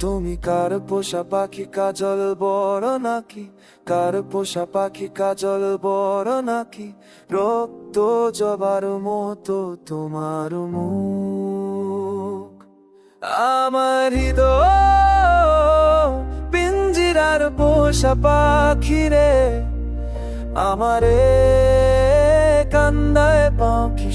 তুমি কার পোষা পাখি কাজল বড় নাকি? কার পোষা পাখি কাজল বড় নাকি? রক্ত জবার মতো তোমার মুখ। আমার হৃদয় পিঞ্জিরার পোষা পাখি রে। আমারে কান্দায় পাখি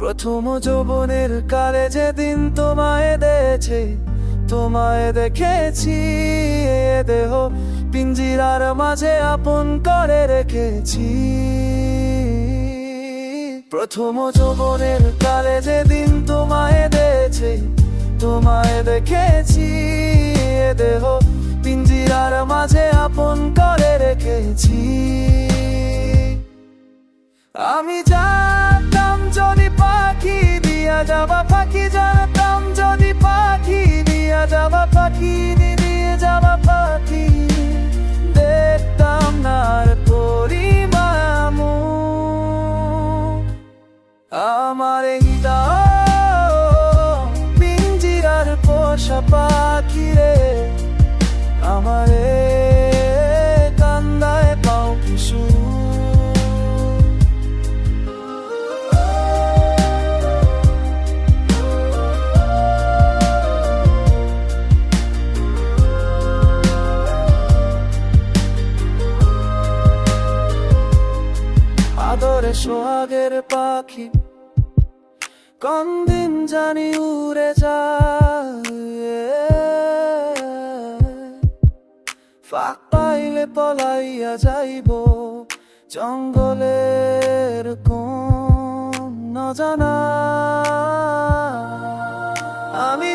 প্রথম যৌবনের কালে যেদিন তোমায় দেখেছি তোমায় দেখেছি দেহ পিঞ্জিরার মাঝে আপন করে রেখেছি। প্রথম যৌবনের কালে যেদিন তোমায় দেখেছি তোমায় দেখেছি দেহ পিঞ্জিরার মাঝে আপন করে রেখেছি। আমি জানতাম পাখি জানতাম যদি পাখি দিয়া যাবা পাখি দিয়ে যাবা পাখি। দেখতাম না আর আমার পিঞ্জিরার পোষা পাখি রে। আমারে সোহাগের পাখি। কোন দিন জানি উড়ে যায়। ফাঁক পাইলে পলাইয়া যাইব জঙ্গলের কোন জানা আমি